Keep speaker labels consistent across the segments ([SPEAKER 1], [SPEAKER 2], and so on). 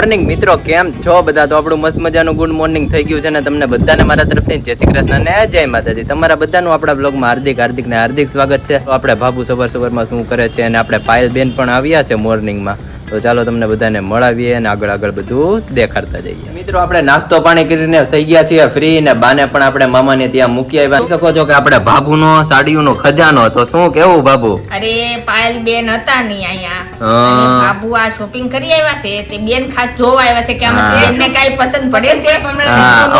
[SPEAKER 1] Morning મિત્રો, કેમ છો બધા? તો આપણું મસ્ત મજાનું ગુડ મોર્નિંગ થઈ ગયું છે ને તમને બધાને મારા તરફથી. જય શ્રી કૃષ્ણ ને જય માતાજી. તમારા બધાનું આપણા બ્લોગમાં હાર્દિક હાર્દિક ને હાર્દિક સ્વાગત છે. તો આપણે બાબુ સવાર સવારમાં શું કરે છે અને આપણે પાયલ બેન પણ આવ્યા છે મોર્નિંગમાં. તો ચાલો તમને બધાને મળાવીએ અને આગળ આગળ બધું દેખાડતા જઈએ. મિત્રો આપણે નાસ્તો પાણી કરીને થઈ ગયા છીએ ફ્રી ને બાને પણ આપણે મામાને ત્યાં મૂકી આવ્યા. શકો છો કે આપણે બાબુનો સાડીઓનો ખજાનો તો શું કેવું બાબુ
[SPEAKER 2] અરે પાયલ બેન હતા નહીં અહીંયા. બાબુ આ શોપિંગ કરી આવ્યા છે. તે બેન ખાસ જોવા આવ્યા છે કે બેનને કાંઈ પસંદ પડે છે?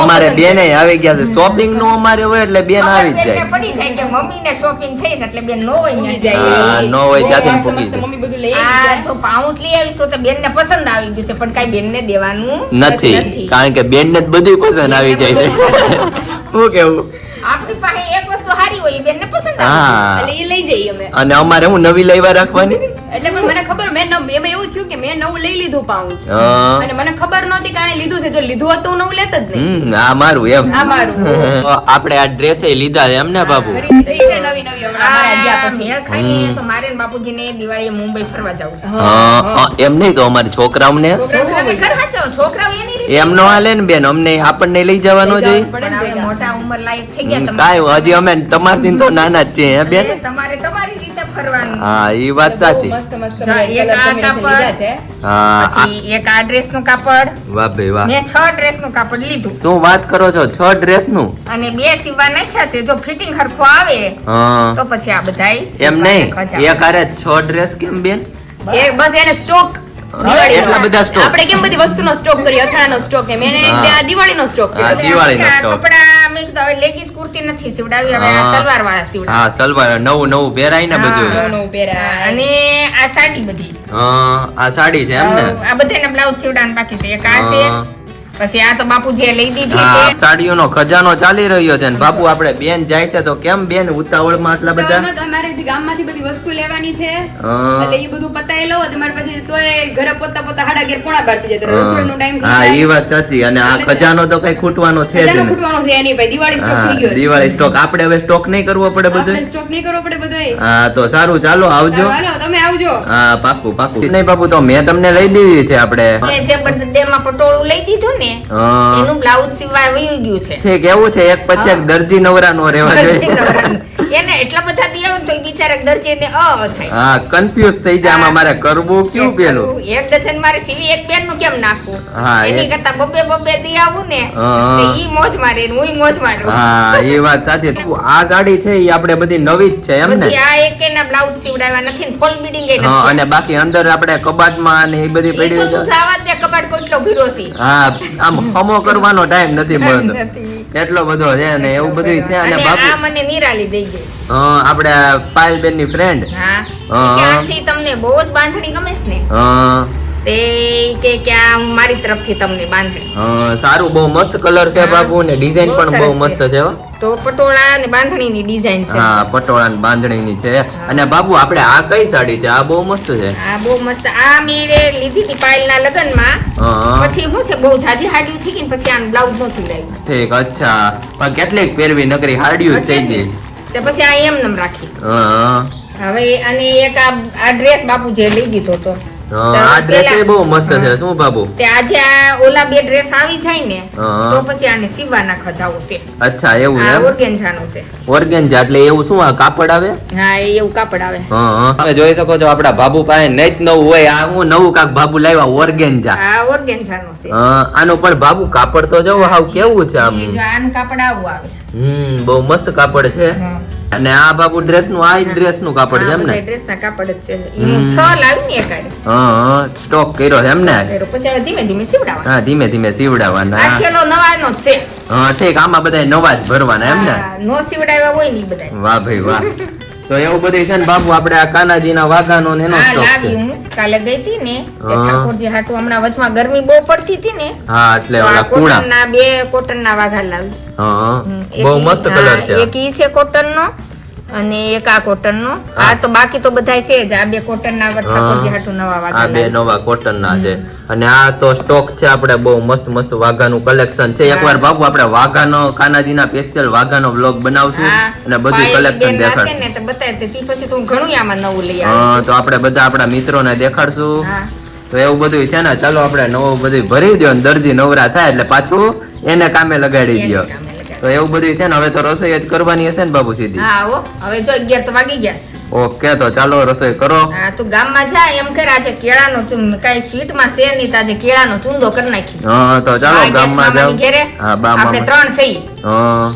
[SPEAKER 1] અમારે બેને આવી ગયા છે. શોપિંગનું અમારે હોય એટલે બેન આવી જ જાય.
[SPEAKER 2] પડી જાય કે મમ્મીને શોપિંગ થઈ એટલે બેન નો હોય
[SPEAKER 3] જાય.
[SPEAKER 1] નો હોય ત્યાંથી ફૂકી જાય.
[SPEAKER 3] મમ્મી બધું લઈ
[SPEAKER 2] આ તો પાઉચ લઈ આવીશું તો બેનને પસંદ આવી ગયું છે પણ કઈ બેન ને દેવાનું
[SPEAKER 1] નથી કારણ કે બેન ને બધી પસંદ આવી જાય છે. શું કેવું?
[SPEAKER 2] આપણી પાસે એક વસ્તુ સારી હોય બેન ને પસંદ આવે
[SPEAKER 3] એટલે એ લઈ જઈએ અમે.
[SPEAKER 1] અને અમારે હું નવી લેવા રાખવાની?
[SPEAKER 3] એટલે પણ મને ખબર મેં એમાં એવું થયું કે મેં નવું લઈ લીધું પાઉચ
[SPEAKER 1] હા.
[SPEAKER 3] અને મને ખબર નહોતી કારણે લીધું છે જો લીધું હતું નવું લેત જ નહીં.
[SPEAKER 1] આ મારું એમ.
[SPEAKER 3] આ મારું.
[SPEAKER 1] આપણે આ ડ્રેસ લીધા એમ ને બાબુ?
[SPEAKER 3] નવી નવી હમણાં
[SPEAKER 1] હમ.
[SPEAKER 2] તો મારે ને બાપુજીને દિવાળીએ મુંબઈ ફરવા જવું
[SPEAKER 1] હા, હા, એમ નહીં તો અમારે છોકરાઓને?
[SPEAKER 2] છોકરાઓ
[SPEAKER 1] એમ નો હાલે ને બેન અમને આપણને લઈ જવાનો જોઈએ.
[SPEAKER 3] ને.
[SPEAKER 2] મોટા ઉંમર લાયક થઈ ગયા
[SPEAKER 1] કાંઈ હજી અમે તમારથી તો નાના જ છીએ બેન?
[SPEAKER 2] તમારે તમારી ફરવાનું.
[SPEAKER 1] હા એ વાત સાચી.
[SPEAKER 3] મસ્ત મસ્ત
[SPEAKER 2] એક આ કાપડ.
[SPEAKER 3] છે.
[SPEAKER 1] હા
[SPEAKER 2] એક આ ડ્રેસનું કાપડ.
[SPEAKER 1] વાહ ભાઈ વાહ.
[SPEAKER 2] મેં છ ડ્રેસનું કાપડ લીધું.
[SPEAKER 1] શું વાત કરો છો? છ ડ્રેસનું
[SPEAKER 2] અને બે સીવા નાખ્યા છે. જો ફિટિંગ હરખું આવે
[SPEAKER 1] હા.
[SPEAKER 2] તો પછી આ બધાય
[SPEAKER 1] એમ નહીં. એક આરે છ ડ્રેસ કેમ બેન?
[SPEAKER 3] એ બસ. એને સ્ટોક
[SPEAKER 1] એટલા બધા.
[SPEAKER 3] આપણે કેમ બધી વસ્તુનો સ્ટોક કરી અથાણાનો સ્ટોક એમ એને દિવાળીનો સ્ટોક
[SPEAKER 1] દિવાળીનો stock.
[SPEAKER 2] કપડાં હવે લેગીસ કુર્તી નથી સીવડાવી હવે આ સલવાર વાળા સીવડાવી
[SPEAKER 1] હા સલવાર નવું નવું પહેરાય ને. બધું
[SPEAKER 3] નવું નવું પહેરાય.
[SPEAKER 2] અને આ સાડી બધી
[SPEAKER 1] હા આ સાડી છે એમ ને
[SPEAKER 2] આ બધાને બ્લાઉઝ સીવડાવવાનું બાકી છે એક આ છે. પછી આ તો બાપુજીએ લઈ દીધી
[SPEAKER 1] સાડીઓનો ખજાનો ચાલી રહ્યો છે બાપુ આપણે બેન જાય છે તો કેમ બેન? ઉતાવળમાં આટલા બધા?
[SPEAKER 3] અમારે જે ગામમાંથી બધી વસ્તુ લેવાની છે. એટલે એ બધું પતાવી લો તો મારે પછી તોય ઘરે પોતા પોતા હાડા ઘેર પોણા બાર થઈ જાય તો રસોઈનો ટાઈમ
[SPEAKER 1] હા એ વાત સાચી. અને આ ખજાનો તો કઈ ખૂટવાનો છે જ
[SPEAKER 3] ખૂટવાનો છે એની ભાઈ. દિવાળી સ્ટોક થઈ ગયો
[SPEAKER 1] દિવાળી સ્ટોક આપણે હવે સ્ટોક નહીં કરવો પડે બધું?
[SPEAKER 3] સ્ટોક નહીં કરવો પડે બધું.
[SPEAKER 1] હા તો સારું ચાલો આવજો.
[SPEAKER 3] હાલો તમે આવજો.
[SPEAKER 1] હા પાકું પાકું. નહીં બાપુ તો મેં તમને લઈ દીધી છે આપણે.
[SPEAKER 2] જે birthday માં પટોળું લઈ દીધું ને
[SPEAKER 1] હા.
[SPEAKER 2] એનું બ્લાઉઝ સીવવા વયું ગયું છે.
[SPEAKER 1] ઠીક એવું છે. એક પછી એક દરજી નવરા નો રહેવા જોઈએ
[SPEAKER 2] એને એટલા બધા દિયા હોય તો બિચારા બિચારા દરજીને અ થાય.
[SPEAKER 1] હા કન્ફ્યુઝ થઈ જાય આમાં મારે કરવું કયું પેલું?
[SPEAKER 2] એક ડઝન મારે સીવી એક બેનનું કેમ નાખવું?
[SPEAKER 1] હા,
[SPEAKER 2] એની કરતા બબે બબે દિયા આવું ને તો ઈ મોજ મારે ને હું મોજ મારું.
[SPEAKER 1] હા એ વાત સાચી. તું આ સાડી છે એ આપણે બધી નવી જ છે એમ ને?
[SPEAKER 2] આ એક એના બ્લાઉઝ સીવડાવ્યા નથી ને ફોલ બિડિંગ એ
[SPEAKER 1] હા અને બાકી અંદર આપણે કબાટમાં ને એ બધી પડી
[SPEAKER 2] તું જાવા દે કબાટ કોટલો ભીરો છે.
[SPEAKER 1] હા આમ હમો કરવાનો ટાઈમ નથી મળતો. એટલો બધો છે અને એવું બધું છે અને બાપુ
[SPEAKER 2] મને નિરાલી દઈ ગઈ
[SPEAKER 1] હા, આપણે પાયલબેનની ફ્રેન્ડ
[SPEAKER 2] હા આંટી તમને બહુ જ બાંધણી ગમે છે ને?
[SPEAKER 1] હા
[SPEAKER 2] તે કે કે આ મારી તરફથી તમને બાંધણી.
[SPEAKER 1] સારું બહુ મસ્ત કલર છે બાપુ ને ડિઝાઇન પણ બહુ મસ્ત
[SPEAKER 2] છે. તો પટોળા અને બાંધણીની ડિઝાઇન છે.
[SPEAKER 1] હા પટોળા ને બાંધણી ની છે. અને બાપુ આપણે આ કઈ સાડી છે? આ બહુ મસ્ત છે.
[SPEAKER 2] આ બહુ મસ્ત. આ મેરે લીધી હતી પાયલના લગ્નમાં.
[SPEAKER 1] હા
[SPEAKER 2] પછી હું છે બહુ જાજી હાડી થઈ ગઈ પછી આનું બ્લાઉઝ નથી લાવ્યું.
[SPEAKER 1] ઠીક અચ્છા. પણ કેટલીક પહેરવી નકરી હાડ્યું થઈ ગઈ.
[SPEAKER 2] તે પછી આ એમ નમ રાખી. હવે અને એક આ આ ડ્રેસ બાપુ જે લઈ દીધો તો.
[SPEAKER 1] આ ડ્રેસ બહુ મસ્ત છે.
[SPEAKER 2] હા.
[SPEAKER 1] શું બાબુ?
[SPEAKER 2] તે આજે આ ઓલા બે ડ્રેસ આવી જાય ને તો પછી આને સીવવા નાખવા જવું છે.
[SPEAKER 1] અચ્છા એવું છે
[SPEAKER 2] ઓર્ગેન્ઝાનો છે.
[SPEAKER 1] ઓર્ગેન્ઝા એટલે એવું શું આ કાપડ આવે?
[SPEAKER 2] હા એવું કાપડ આવે.
[SPEAKER 1] હા હા. તમે જોઈ શકો છો આપડા બાબુ પાસે નહીં જ નવું હોય આ હું નવું કાક બાબુ લાવ્યા ઓર્ગેન્ઝા.
[SPEAKER 2] આ ઓર્ગેન્ઝાનો છે.
[SPEAKER 1] હા, આનું પણ બાબુ કાપડ તો જો હાવ કેવું છે આમ?
[SPEAKER 2] જો આનું કાપડ આવું આવે.
[SPEAKER 1] હમ બહુ મસ્ત કાપડ છે.
[SPEAKER 2] હા.
[SPEAKER 1] અને આ બાબુ ડ્રેસનું આ ડ્રેસનું કાપડ છે એમ ને
[SPEAKER 2] ડ્રેસના કાપડ જ છે. ઈ હું છ લાવી ને
[SPEAKER 1] હા હા સ્ટોક કર્યો છે એમ ને
[SPEAKER 2] પછી ધીમે ધીમે સીવડાવવા
[SPEAKER 1] હા ધીમે ધીમે સીવડાવવાના
[SPEAKER 2] આ ખેલો નવાનો છે.
[SPEAKER 1] હા ઠીક આમાં બધા નવા જ ભરવાના એમ ને
[SPEAKER 2] નો સીવડાવ્યા હોય ને બધા
[SPEAKER 1] વાહ ભાઈ વાહ. તો એવું બધું છે ને બાબુ આપણે આ કાનાજીના વાઘાનો ને એનો સ્ટોક છે.
[SPEAKER 2] હું. કાલે ગઈ હતી ને ઠાકોરજી હાટુ હમણાં વચમાં ગરમી બહુ પડતી હતી ને
[SPEAKER 1] હા એટલે ઓલા કુણા.
[SPEAKER 2] ના બે કોટનના વાઘા લાવી.
[SPEAKER 1] હા બહુ મસ્ત કલર છે
[SPEAKER 2] એક ઈ છે કોટનનો અને એક આ કોટન
[SPEAKER 1] નો
[SPEAKER 2] આ તો બાકી તો બધાય છે જ. આ બે કોટનના ઠાકોરજી હાટુ નવા
[SPEAKER 1] આ બે નવા કોટન ના છે. અને આ તો સ્ટોક છે આપણે બહુ મસ્ત મસ્ત વાઘાનું કલેક્શન છે. એકવાર બાબુ આપણે વાઘાનો કાનાજીના સ્પેશિયલ વાઘાનો બ્લોગ બનાવશું અને બધું કલેક્શન દેખાડશું.
[SPEAKER 2] ને તો બતાવી તી પછી તો હું ઘણું આમાં નવું લઈ આવી
[SPEAKER 1] હા તો આપણે બધા આપણા મિત્રોને દેખાડશું. તો એવું બધું છે ને ચાલો આપણે નવું બધું ભરી દો ને દરજી નવરા થાય એટલે પાછું એને કામે લગાડી દો. તો એવું બધું છે ને હવે તો રસોઈ જ કરવાની હશે ને બાબુ સીધી.
[SPEAKER 2] હા હો. હવે તો 11 તો વાગી ગયા છે.
[SPEAKER 1] ઓકે તો ચાલો રસોઈ કરો.
[SPEAKER 2] હા તું ગામમાં જા એમ કર આજે કેળાનો ચૂંદ કઈ સ્વીટમાં છે નહીં તો આજે કેળાનો ચૂંદો કરી નાખી
[SPEAKER 1] હા તો ચાલો ગામમાં જાવ હા બા
[SPEAKER 2] આપણે ત્રણ સહી
[SPEAKER 1] હા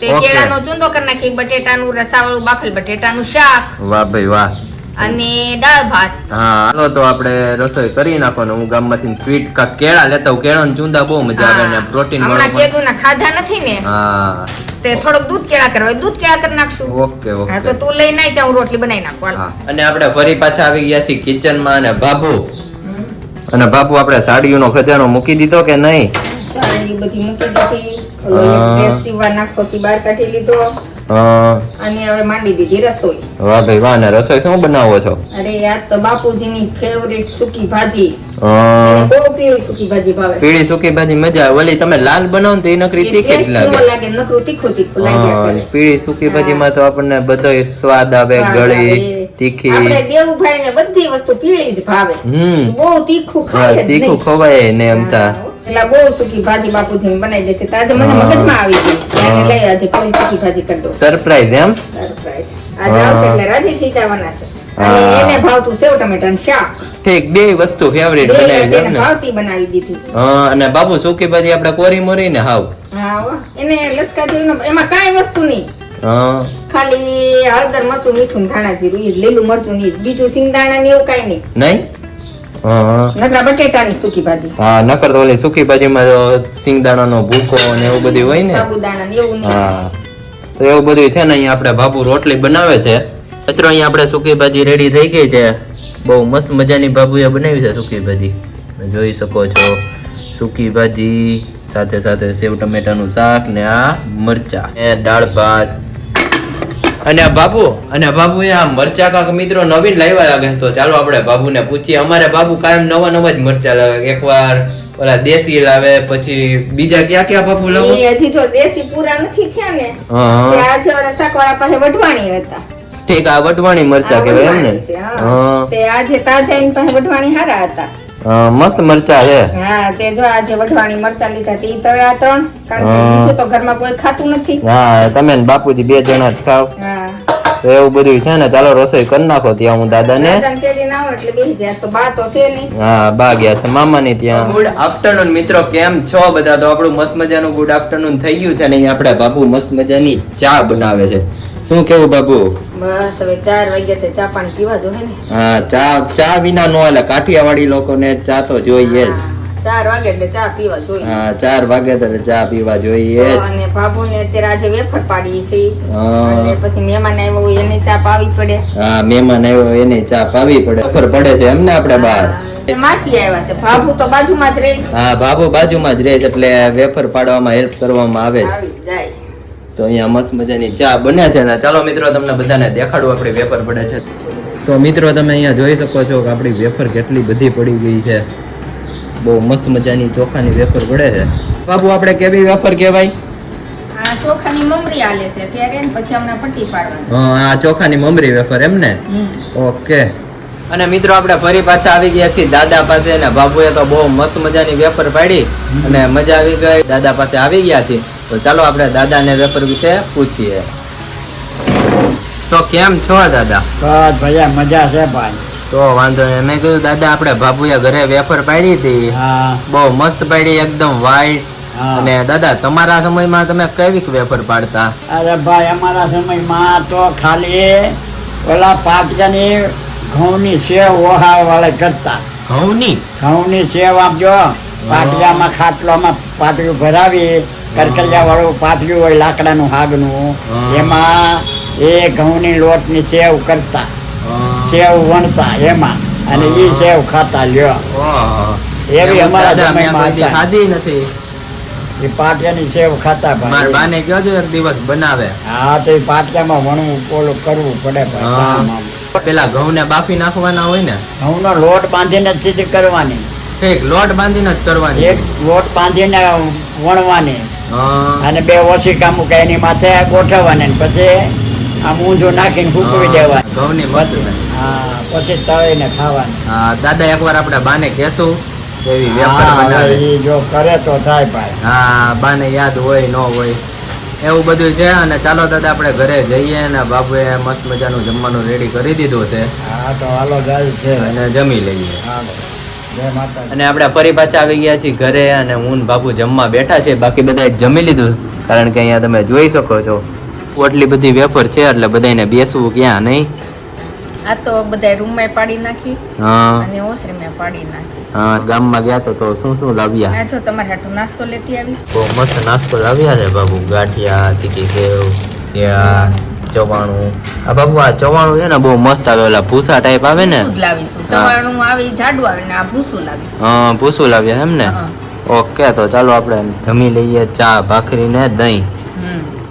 [SPEAKER 2] તે. કેળાનો ચૂંદો કરી નાખી બટેટાનું રસાવાળું બાફેલ બટેટાનું શાક.
[SPEAKER 1] વાહ ભાઈ વાહ.
[SPEAKER 2] અને દાળ ભાત.
[SPEAKER 1] હા હાલો તો આપણે રસોઈ કરી નાખો ને હું ગામમાંથી સ્વીટ કા કેળા લેતા હું કેળા ચૂંદા બહુ મજા આવે ને
[SPEAKER 2] પ્રોટીન
[SPEAKER 1] પ્રોટીન
[SPEAKER 2] હમણાં ના ખાધા નથી ને
[SPEAKER 1] હા.
[SPEAKER 2] તે થોડોક દૂધ કેળા કરવા દૂધ કેળા કરી નાખશું.
[SPEAKER 1] Okay okay.
[SPEAKER 2] તો તું લઈ નાઈ જા હું રોટલી બનાવી નાખું.
[SPEAKER 1] અને આપણે ફરી પાછા આવી ગયા છીએ કિચનમાં અને બાબુ અને બાપુ આપણે સાડીઓનો ખજાનો મૂકી દીધો કે નહીં?
[SPEAKER 2] સાડી બધી મૂકી દીધી. ઓલો એક ડ્રેસ સીવવા નાખો સી બાર કાઢી લીધો. અને હવે માંડી દીધી રસોઈ.
[SPEAKER 1] વાહ ભાઈ વાહ ને રસોઈ શું બનાવો છો?
[SPEAKER 2] અરે યાર તો બાપુજીની ફેવરિટ સુકી ભાજી. બહુ પીળી સુકી ભાજી ભાવે.
[SPEAKER 1] પીળી સુકી ભાજી મજા ઓલી તમે લાલ બનાવો તો એ નકરી તીખી જ લાગે.
[SPEAKER 2] લાગે નકરું તીખું તીખું લાગે.
[SPEAKER 1] પીળી સુકી ભાજીમાં તો આપણને બધો સ્વાદ આવે ગળી તીખી.
[SPEAKER 2] આપણે દેવભાઈ ને બધી વસ્તુ પીળી જ ભાવે.
[SPEAKER 1] હમ.
[SPEAKER 2] બહુ તીખું ખાય
[SPEAKER 1] તીખું ખવાય ને એમ તા.
[SPEAKER 2] એટલે બહુ સુકી ભાજી બાપુજી બનાવી દે છે. આજે મને મગજમાં આવી ગઈ એટલે આજે કોઈ સુકી ભાજી કરી દો
[SPEAKER 1] સરપ્રાઈઝ એમ?
[SPEAKER 2] સરપ્રાઈઝ આજે આવશે એટલે રાજી થઈ જવાના છે. અને એને ભાવતું સેવ ટમેટાનું શાક.
[SPEAKER 1] ઠીક બે વસ્તુ ફેવરિટ બનાવી છે ને
[SPEAKER 2] ભાવતી બનાવી દીધી
[SPEAKER 1] હા અને બાબુ સુકી ભાજી આપણે કોરી મોરી ને હાવ.
[SPEAKER 2] હા એને લચકા જેવું એમાં કાંઈ વસ્તુ નહીં. ખાલી હળદર મરચું મીઠું ધાણા જીરું લીલું મરચું જ. બીજું સિંગદાણા ને એવું કાંઈ નહીં.
[SPEAKER 1] નહીં?
[SPEAKER 2] નકરા બટેટાની સૂકી ભાજી.
[SPEAKER 1] હા નકર તો ઓલી સુકી ભાજીમાં તો સિંગદાણાનો ભૂકો ને એવું બધું હોય ને.
[SPEAKER 2] સાબુદાણા એવું
[SPEAKER 1] હા. તો એવું બધું છે ને અહીંયા આપણે બાબુ રોટલી બનાવે છે. મિત્રો અહીંયા આપણે સૂકી ભાજી રેડી થઈ ગઈ છે. બહુ મસ્ત મજાની બાબુએ બનાવી છે સૂકી ભાજી. જોઈ શકો છો. સૂકી ભાજી સાથે સાથે સેવ ટમેટાનું શાક ને આ મરચા. એ દાળ ભાત. અને આ બાબુ અને બાબુ આ મરચા કાક મિત્રો નવીન લાવ્યા લાગે તો ચાલો આપણે બાબુને પૂછીએ. અમારે બાબુ કાયમ નવા નવા જ મરચા લાવે એકવાર ઓલા દેશી લાવે પછી બીજા ક્યાં ક્યાં બાબુ લાવે?
[SPEAKER 2] હજી જો દેશી પૂરા નથી થયા ને. આજે ઓલા શાકવાળા પાસે વઢવાણી હતા.
[SPEAKER 1] ઠીક આ વટવાણી મરચા કહેવાય એમ ને?
[SPEAKER 2] હા. તે આજે તાજા એની પાસે વઢવાણી હારા હતા.
[SPEAKER 1] મસ્ત મરચા છે.
[SPEAKER 2] હા તે જો આજે વઢવાણી મરચા લીધા તે તળા ત્રણ કારણ કે બીજું તો ઘરમાં કોઈ ખાતું નથી.
[SPEAKER 1] હા તમે ને બાપુજી બે જણા જ ખાવ.
[SPEAKER 2] હા.
[SPEAKER 1] તો એવું બધું છે ને ચાલો રસોઈ કરી નાખો ત્યાં હું દાદાને.
[SPEAKER 2] દાદાને તેડી ના આવે એટલે બેસી જાય તો બા તો છે નહીં.
[SPEAKER 1] હા બા ગયા છે મામાની ત્યાં. ગુડ આફ્ટરનૂન મિત્રો કેમ છો બધા? તો આપણું મસ્ત મજાનું ગુડ આફ્ટરનૂન થઈ ગયું છે ને અહીંયા આપણે બાપુ મસ્ત મજાની ચા બનાવે છે. શું કેવું બાપુ?
[SPEAKER 2] બસ હવે ચાર વાગ્યા ચા પાણી પીવા જોઈએ ને.
[SPEAKER 1] હા ચા ચા વિના નો એટલે કાઠિયાવાડી લોકોને ચા તો જોઈએ જ.
[SPEAKER 2] હા, ચાર વાગે એટલે ચા પીવા જોઈએ.
[SPEAKER 1] હા ચાર વાગે તો ચા પીવા જોઈએ. જ
[SPEAKER 2] અને બાબુને અત્યારે આજે વેફર પાડી છે. અને પછી મહેમાન આવ્યો હોય એને ચા પાવી પડે.
[SPEAKER 1] હા મહેમાન આવ્યો એને ચા પાવી પડે. વેફર પડે છે એમને આપણે બહાર.
[SPEAKER 2] માસી આવ્યા છે. બાબુ તો બાજુમાં જ રહે
[SPEAKER 1] હા બાબુ બાજુમાં જ રહે છે એટલે વેફર પાડવામાં હેલ્પ કરવામાં આવે છે.
[SPEAKER 2] જાય.
[SPEAKER 1] તો અહીંયા મસ્ત મજાની ચા બને છે ને ચાલો મિત્રો તમને બધાને દેખાડું આપણી વેફર પડે છે. તો મિત્રો તમે અહીંયા જોઈ શકો છો કે આપણી વેફર કેટલી બધી પડી ગઈ છે. બહુ મસ્ત મજાની ચોખાની વેફર પડે છે. બાબુ આપણે કેવી વેફર કહેવાય?
[SPEAKER 2] આ ચોખાની મમરી આલે છે. ત્યારે ને પછી હમણાં પટ્ટી પાડવાની.
[SPEAKER 1] હા આ ચોખાની મમરી વેફર એમ ને? ઓકે. અને મિત્રો આપણે ફરી પાછા આવી ગયા છીએ દાદા પાસે અને બાબુએ તો બહુ મસ્ત મજાની વેફર પાડી અને મજા આવી ગઈ. દાદા પાસે આવી ગયા છીએ. તો ચાલો આપણે દાદાને વેફર વિશે પૂછીએ. તો કેમ છો દાદા?
[SPEAKER 4] બસ ભૈયા મજા છે ભાઈ.
[SPEAKER 1] તો વાંધો નહીં. મેં કીધું દાદા આપણે બાબુએ ઘરે વેફર પાડી હતી બહુ મસ્ત પાડી એકદમ વ્હાઈટ અને દાદા તમારા સમયમાં તમે કેવી વેફર પાડતા?
[SPEAKER 4] અરે ભાઈ અમારા સમયમાં તો ખાલી ઓલા પાટકાની ઘઉંની સેવ ઓહા વાળે કરતા.
[SPEAKER 1] ઘઉંની?
[SPEAKER 4] ઘઉંની સેવ આપજો પાટિયામાં ખાટલામાં પાટિયું ભરાવી કરકલિયા વાળું પાટિયું હોય લાકડાનું હાગનું. એમાં એ ઘઉંની લોટની સેવ કરતા. સેવ વણતા એમાં અને એ સેવ ખાતા લ્યો. એવી અમારા.
[SPEAKER 1] ખાધી નથી.
[SPEAKER 4] એ પાટિયાની સેવ ખાતા
[SPEAKER 1] મારા
[SPEAKER 4] ભાઈ
[SPEAKER 1] બાને કયો છો એક દિવસ બનાવે.
[SPEAKER 4] હા તો એ પાટિયામાં વણવું પોલું કરવું પડે ભાઈ.
[SPEAKER 1] પેલા ઘઉં ને બાફી નાખવાના હોય ને.
[SPEAKER 4] ઘઉંનો લોટ બાંધીને જ સીધી કરવાની.
[SPEAKER 1] એક લોટ બાંધીને જ કરવાની.
[SPEAKER 4] એક લોટ બાંધીને વણવાની. અને બે ઓછી કામ એની માથે ગોઠવવાની પછી આમ ઊંધું નાખીને ફૂકવી. દેવાની.
[SPEAKER 1] ઘઉંની મત
[SPEAKER 4] હા પછી તળીને ખાવાની.
[SPEAKER 1] હા દાદા એકવાર આપણે બાને કહેશું એવી વેફર બનાવે.
[SPEAKER 4] જો કરે તો થાય ભાઈ.
[SPEAKER 1] હા બાને યાદ હોય ન હોય એવું બધું છે. અને ચાલો દાદા આપણે ઘરે જઈએ અને બાપુએ મસ્ત મજાનું જમવાનું રેડી કરી દીધું છે.
[SPEAKER 4] હા તો હાલો જાય છે.
[SPEAKER 1] અને જમી લઈએ. અને આપણે ફરી પાછા આવી ગયા છીએ ઘરે અને હું બાપુ જમવા બેઠા છે બાકી બધા જમી લીધું કારણ કે અહીંયા તમે જોઈ શકો છો. આટલી બધી વેફર છે એટલે બધાને બેસવું ક્યાં નહીં.
[SPEAKER 2] આ તો બધા રૂમમાં પાડી નાખી.
[SPEAKER 1] હા.
[SPEAKER 2] અને ઓસરીમાં પાડી નાખી.
[SPEAKER 1] હા ગામમાં ગયા તો તો શું શું લાવ્યા?
[SPEAKER 2] આ જો તમારે હાટુ નાસ્તો લેતી આવી.
[SPEAKER 1] બહુ મસ્ત નાસ્તો લાવ્યા છે બાબુ. ગાંઠિયા તીખી સેવ કેળા ચવાણું. આ બાબુ આ ચવાણું છે ને બહુ મસ્ત આવે ઓલા ભૂસા ટાઈપ આવે ને?
[SPEAKER 2] લાવીશું. ચવાણું આવી જાડું આવે ને આ ભૂસું લાવી.
[SPEAKER 1] હા ભૂસું લાવ્યા એમ ને? ઓકે તો ચાલો આપણે જમી લઈએ ચા ભાખરી ને દહીં.
[SPEAKER 2] હમ.